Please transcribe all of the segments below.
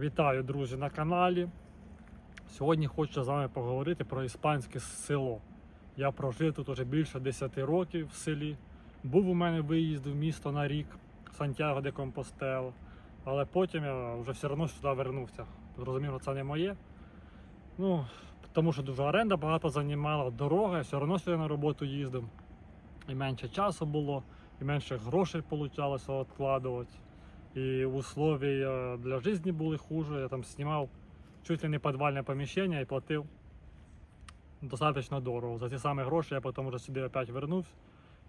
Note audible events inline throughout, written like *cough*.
Вітаю, друзі, на каналі. Сьогодні хочу з вами поговорити про іспанське село. Я прожив тут уже більше 10 років в селі. Був у мене виїзд в місто на рік Сантьяго де Компостело, але потім я вже все одно сюди вернувся. Зрозуміло, це не моє. Ну, тому що дуже оренда багато займала, дорога, я все одно сюди на роботу їздив. І менше часу було, і менше грошей вийшло відкладувати. И условия для жизни були хуже. Я там снимал чуть ли не подвальне поміщення і платив достатньо дорого. За ті самі гроші я потім вже сюди опять вернувся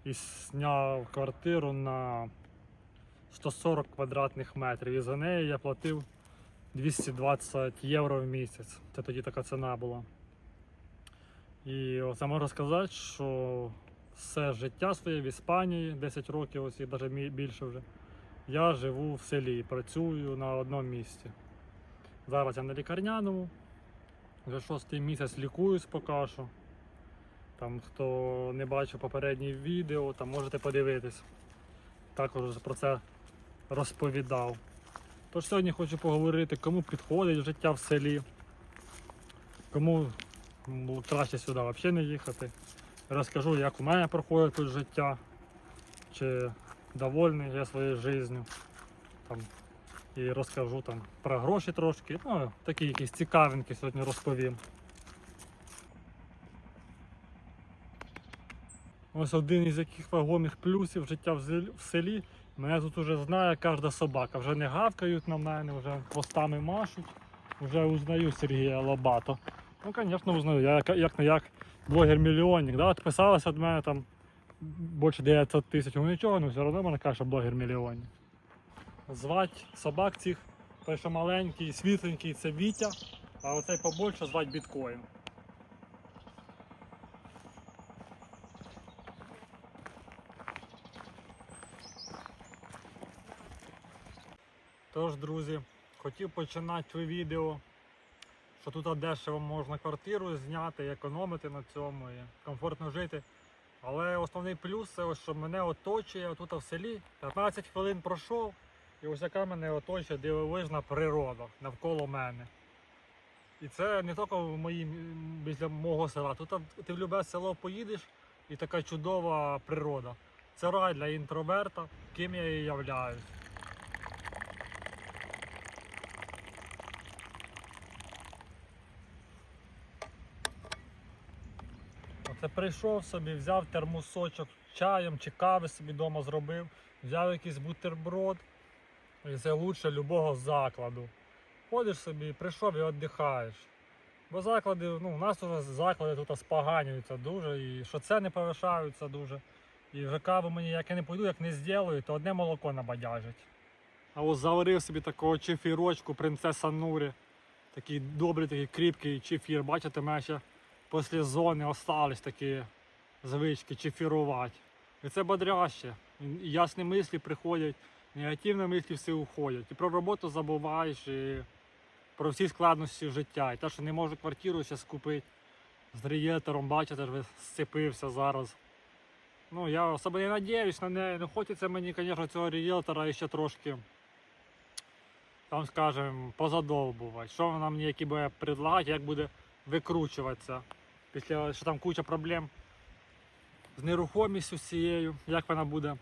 і зняв квартиру на 140 квадратних метрів. І за неї я платив 220 євро в місяць. Це тоді така ціна була. І оце можна сказати, що все життя своє в Іспанії, 10 років, ось і навіть більше вже. Я живу в селі, працюю на одному місці. Зараз я на лікарняному, вже шостий місяць лікуюсь поки що. Там, хто не бачив попередні відео, там можете подивитись. Також про це розповідав. Тож сьогодні хочу поговорити, кому підходить життя в селі, кому краще сюди взагалі не їхати. Розкажу, як у мене проходить тут життя. Чи довольний я своєю життю. Там, і розкажу там про гроші трошки. Ну, такі якісь цікавинки сьогодні розповім. Ось один із яких вагомих плюсів життя в селі. Мене тут уже знає кожна собака. Вже не гавкають на мене, вже хвостами машуть. Вже узнаю Сергія Лобато. Ну, звісно, узнаю. Я як, як не як блогер-мільйонник. Да? Відписалися від мене там більше 900 тисяч, ну нічого, ну все одно мене каже, що блогер мільйонник. Звать собак цих, той, що маленький, світленький, це Вітя, а оцей побольше звать біткоін. Тож, друзі, хотів починати відео, що тут дешево можна квартиру зняти, економити на цьому і комфортно жити. Але основний плюс це ось, що мене оточує тут в селі. 15 хвилин пройшов, і ось яка мене оточує дивовижна природа навколо мене. І це не тільки в моїм, біля мого села. Тут ти в любе село поїдеш і така чудова природа. Це рай для інтроверта, ким я і являюсь. Оце прийшов собі, взяв термосочок чаєм чи кави собі вдома зробив, взяв якийсь бутерброд. І це лучше любого закладу. Ходиш собі, прийшов і віддихаєш. Бо заклади, ну, у нас вже заклади тут споганюються дуже, і що це не повишаються дуже. І вже каву мені, як я не пойду, як не зроблю, то одне молоко набадяжить. А ось заварив собі такого чефірочку, принцеса Нурі. Такий добрий, такий кріпкий чефір. Бачите, мене ще після зони остались такі звички чефірувати. І це бодряще. Ясні мислі приходять, негативні мислі всі уходять. І про роботу забуваєш, і про всі складності життя. І те, що не можу квартиру ще скупити з рієтором, бачите, ви сцепився зараз. Ну, я особо не надіюсь на неї. Ну, хочеться мені, звісно, цього рієлтора ще трошки, там скажем, позадовбувати. Що вона мені які буде предлагати, як буде викручуватися. Після що там куча проблем з нерухомістю цією, як вона буде,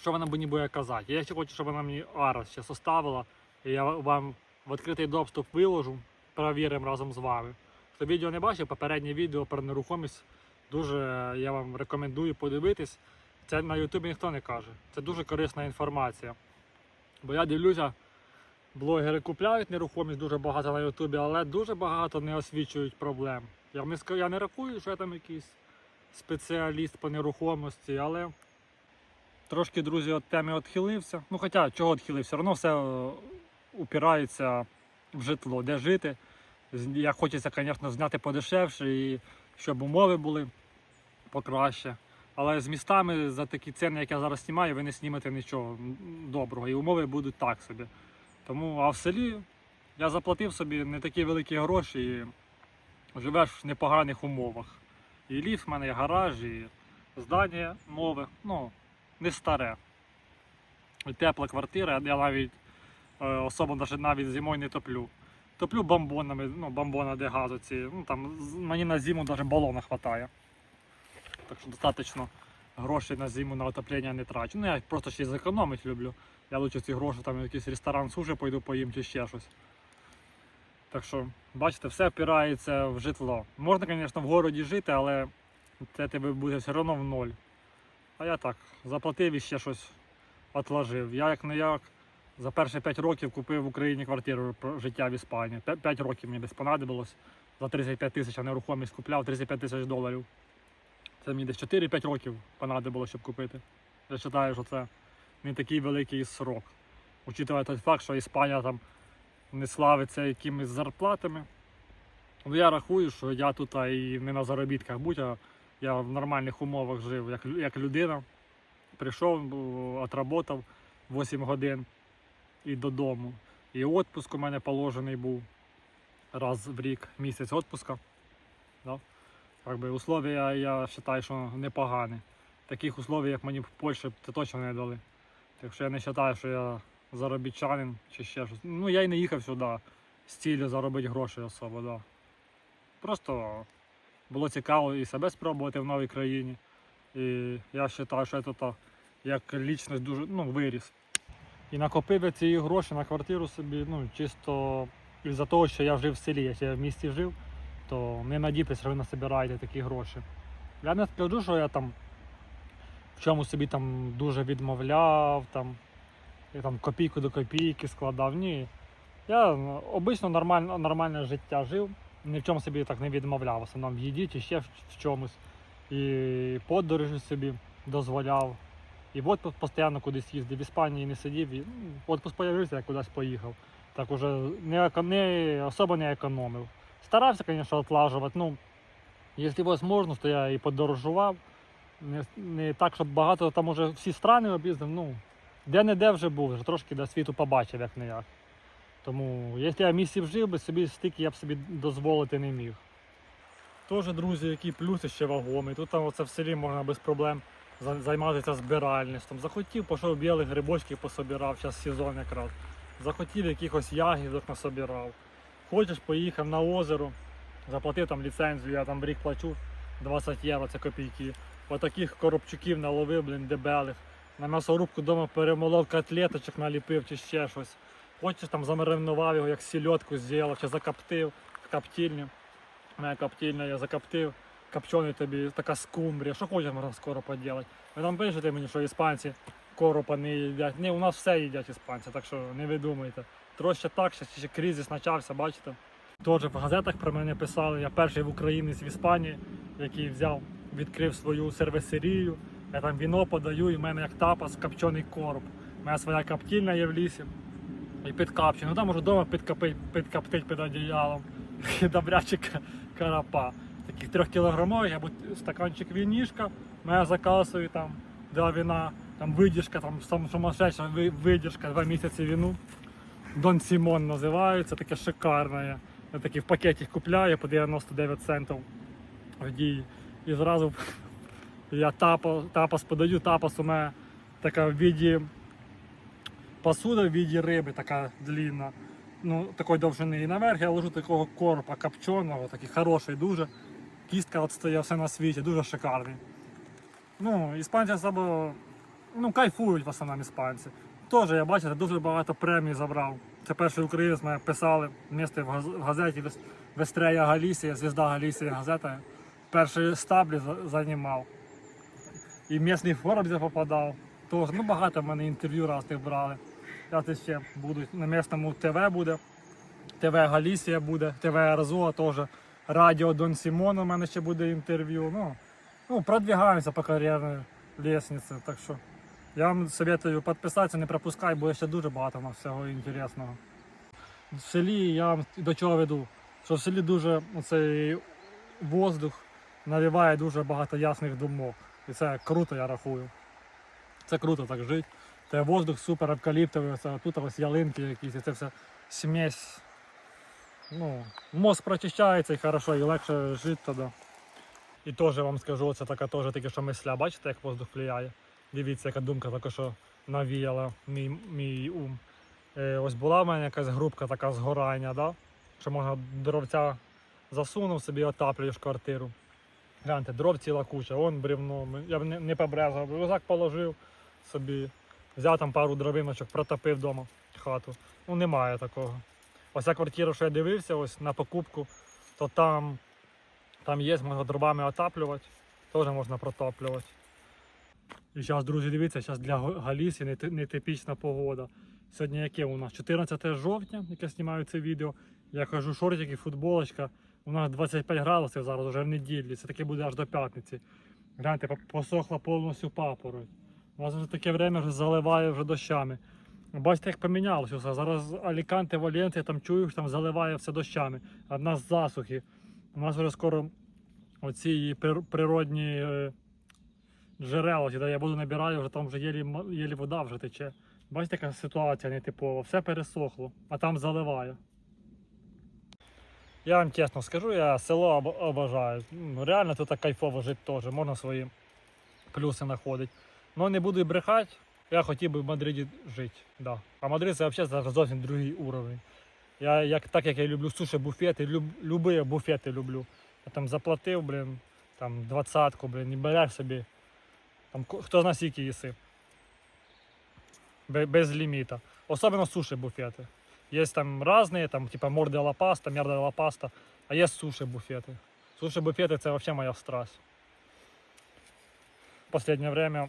що вона мені буде казати. Я ще хочу, щоб вона мені арас ще составила, і я вам в відкритий доступ виложу, перевіримо разом з вами. Хто відео не бачив, попереднє відео про нерухомість дуже я вам рекомендую подивитись. Це на Ютубі ніхто не каже. Це дуже корисна інформація. Бо я дивлюся, блогери купляють нерухомість дуже багато на Ютубі, але дуже багато не освічують проблем. Я не, я не рахую, що я там якийсь спеціаліст по нерухомості, але трошки, друзі, від теми відхилився. Ну, хоча чого відхилився, одно все е, упирається в житло, де жити. Як хочеться, звісно, зняти подешевше і щоб умови були покраще. Але з містами за такі ціни, як я зараз знімаю, ви не знімете нічого доброго. І умови будуть так собі. Тому, а в селі я заплатив собі не такі великі гроші і живеш в непоганих умовах. І ліфт в мене, і гараж, і здання нове, ну, не старе. І тепла квартира, я навіть Е, Особо навіть, навіть зимою не топлю. Топлю бомбонами, ну, бомбона, де газу ці. Ну, там, мені на зиму навіть балона вистачає. Так що достатньо грошей на зиму на отоплення не трачу. Ну я просто ще й зекономити люблю. Я лучше ці гроші там в якийсь ресторан суші пойду поїм чи ще щось. Так що, бачите, все опирається в житло. Можна, звісно, в городі жити, але це тебе буде все одно в ноль. А я так, заплатив і ще щось отложив. Я як не як за перші 5 років купив в Україні квартиру життя в Іспанії. 5 років мені десь понадобилось. За 35 тисяч я нерухомість купляв 35 тисяч доларів. Це мені десь 4-5 років понадобилось, щоб купити. Я вважаю, що це не такий великий срок. Учитывая той факт, що Іспанія там не славиться якимись зарплатами. Ну, я рахую, що я тут і не на заробітках будь, а я в нормальних умовах жив, як, як людина. Прийшов, отработав 8 годин і додому. І відпуск у мене положений був раз в рік місяць відпуска. Да? Как би, условия, я вважаю, що непогані. Таких условий, як мені в Польщі, це точно не дали. Так що я не вважаю, що я заробітчанин чи ще щось. Ну я й не їхав сюди з цілею заробити гроші особо, да. Просто було цікаво і себе спробувати в новій країні. І я вважаю, що я тут як лічність дуже ну, виріс. І накопив я ці гроші на квартиру собі, ну, чисто із-за того, що я жив в селі, я в місті жив, то не надійтесь, що ви насобираєте такі гроші. Я не скажу, що я там в чому собі там дуже відмовляв, там, я там копійку до копійки складав. Ні. Я обично нормальне, нормальне життя жив, ні в чому собі так не відмовляв, в основному їді чи ще в, в чомусь. І подорожі собі дозволяв. І отпуск постійно кудись їздив. В Іспанії не сидів. І, ну, отпуск я кудись поїхав. Так уже не, не особо не економив. Старався, звісно, отлажувати. Ну, якщо можливо, то я і подорожував. Не, не так, щоб багато там уже всі страни об'їздив. Ну, де-не-де вже був, вже трошки до світу побачив, як не як. Тому, якщо я місяць жив би, собі стільки я б собі дозволити не міг. Теж, друзі, які плюси ще вагомі. Тут там оце в селі можна без проблем займатися збиральництвом. Захотів, пішов білих грибочків пособирав, зараз сезон якраз. Захотів якихось ягідок насобирав. Хочеш, поїхав на озеро, заплатив там ліцензію, я там в рік плачу 20 євро, це копійки. Отаких коробчуків наловив, блін, дебелих. На м'ясорубку вдома перемолов котлеточок, наліпив чи ще щось. Хочеш там замаринував його, як сільотку зробив, чи закоптив в коптильню. Моя коптильня я закоптив, копчений тобі, така скумбрія. Що хочеш можна скоро поділати. Ви там пишете мені, що іспанці коропа не їдять. Ні, у нас все їдять іспанці, так що не видумайте. Трошки так, ще, ще кризис почався, бачите. Теж в газетах про мене писали. Я перший в українець в Іспанії, який взяв, відкрив свою сервісерію. Я там віно подаю, і в мене як тапас копчений короб. У мене своя коптільня є в лісі. І підкапчу. Ну там можу вдома підкопити, підкоптить під одіялом. *laughs* І добрячі ка- карапа. Таких трьохкілограмових, або стаканчик вінішка, моя заказую там два вина, там видержка, там сумасшедша ви- видержка, два місяці віну. Дон Сімон називається, таке шикарне. Я такий в пакеті купляю по 99 центів в дії. І зразу *laughs* я тапа, тапас подаю, тапас у мене така в віді посуда в віді риби, така длінна, ну, такої довжини. І наверх я ложу такого коропа копченого, такий хороший дуже. Кістка от стоїть все на світі, дуже шикарний. Ну, іспанці особо ну, кайфують в основному іспанці. Теж я бачите, дуже багато премій забрав. Це перший українець мене писали місце в газеті Вестрея Галісія, звізда Галісії газета. Перший стаблі за- займав. І місний форум де попадав. Тож, ну багато в мене інтерв'ю разних брали. Зараз ще будуть на місному ТВ буде. ТВ Галісія буде, ТВ Арзуа теж. Радіо Дон Сімон у мене ще буде інтерв'ю. Ну, ну, продвигаємося по кар'єрній лестниці. Так що я вам советую підписатися, не пропускай, бо ще дуже багато в нас всього інтересного. В селі я вам до чого веду, що в селі дуже цей воздух навіває дуже багато ясних думок. І це круто, я рахую. Це круто так жити. Це воздух супер евкаліптовий, це тут ось ялинки якісь, і це все смесь. Ну, мозк прочищається і хорошо, і легше жити тоді. І теж вам скажу, це така теж таке, що мисля, бачите, як воздух впливає. Дивіться, яка думка така, що навіяла мій, мій ум. Е, ось була в мене якась групка така згорання, да? що можна дровця засунув собі, отаплюєш квартиру. Гляньте, дров ціла куча, вон бревно. Я б не, не побрезав, рюкзак положив собі, взяв там пару дровиночок, протопив вдома хату. Ну немає такого. Ось ця квартира, що я дивився ось на покупку, то там, там є, можна дровами отаплювати, теж можна протоплювати. І зараз, друзі, дивіться, зараз для Галісі нетипічна погода. Сьогодні яке у нас? 14 жовтня, як я знімаю це відео. Я кажу, шортики, футболочка. У нас 25 градусів зараз вже в неділі. Це таке буде аж до п'ятниці. Гляньте, посохла повністю папороть. У нас вже таке время вже заливає вже дощами. Бачите, як помінялося все. Зараз Аліканте, Валенція, там чуєш, там заливає все дощами. А в нас засухи. У нас вже скоро оці природні е, джерела, де я воду набираю, вже там вже єлі, єлі вода вже тече. Бачите, яка ситуація нетипова, все пересохло, а там заливає. Я вам чесно скажу, я село об- обожаю. Реально тут кайфово жити теж, можна свої плюси знаходити. Ну не буду брехати, я хотів би в Мадриді жити. Да. А Мадрид це взагалі зовсім другий уровень. Я, як, так як я люблю суші буфети, люб, любі буфети люблю. Я там заплатив, блін, там двадцятку, блін, і береш собі. Там, хто зна скільки їси. Бе- Без ліміта. Особливо суші буфети. Є там різні, там, типа морде ла паста, мерда ла паста, а є суші буфети. Суші буфети це взагалі моя страсть. Последнє время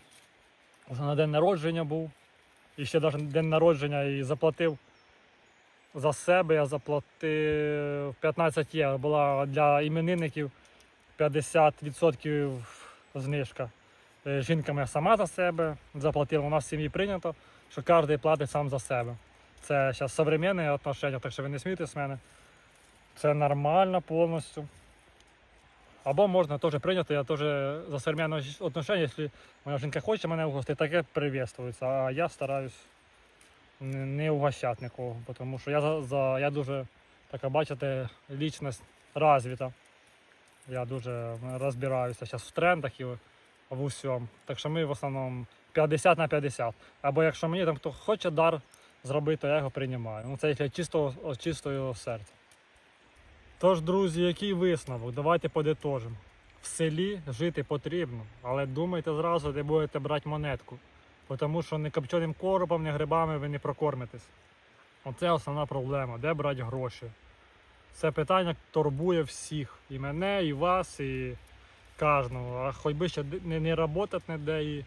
вже на день народження був. І ще навіть день народження і заплатив за себе, я заплатив 15 євро. Була для іменинників 50% знижка. Е, Жінка сама за себе заплатила. У нас в сім'ї прийнято, що кожен платить сам за себе. Це зараз современне отношення, так що ви не смійтесь з мене. Це нормально повністю. Або можна теж прийняти, я теж за современне отношення, якщо моя жінка хоче мене угостити, таке приветствується. А я стараюсь не угощати нікого, тому що я за, за я дуже така, бачите, лічність розвита. Я дуже розбираюся зараз в трендах і в усьому. Так що ми в основному 50 на 50. Або якщо мені там хто хоче дар зробити, то я його приймаю. Ну це якщо чисто з чистого серця. Тож, друзі, який висновок? Давайте подитожимо. В селі жити потрібно, але думайте зразу, де будете брати монетку. Тому що не копченим коробом, не грибами ви не прокормитесь. Оце основна проблема, де брати гроші. Це питання турбує всіх. І мене, і вас, і кожного. А хоч би ще не, не працювати ніде і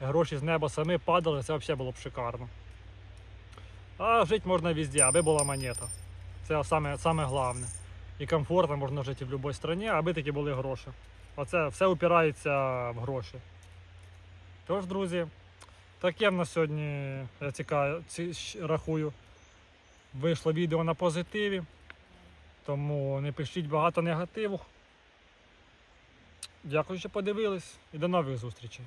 гроші з неба самі падали, це взагалі було б шикарно. А жити можна везде, аби була монета. Це саме, саме головне. І комфортно можна жити в будь-якій країні, аби такі були гроші. Оце все упирається в гроші. Тож, друзі, таке в нас сьогодні, я цікаю, ці, рахую, вийшло відео на позитиві. Тому не пишіть багато негативу. Дякую, що подивились і до нових зустрічей.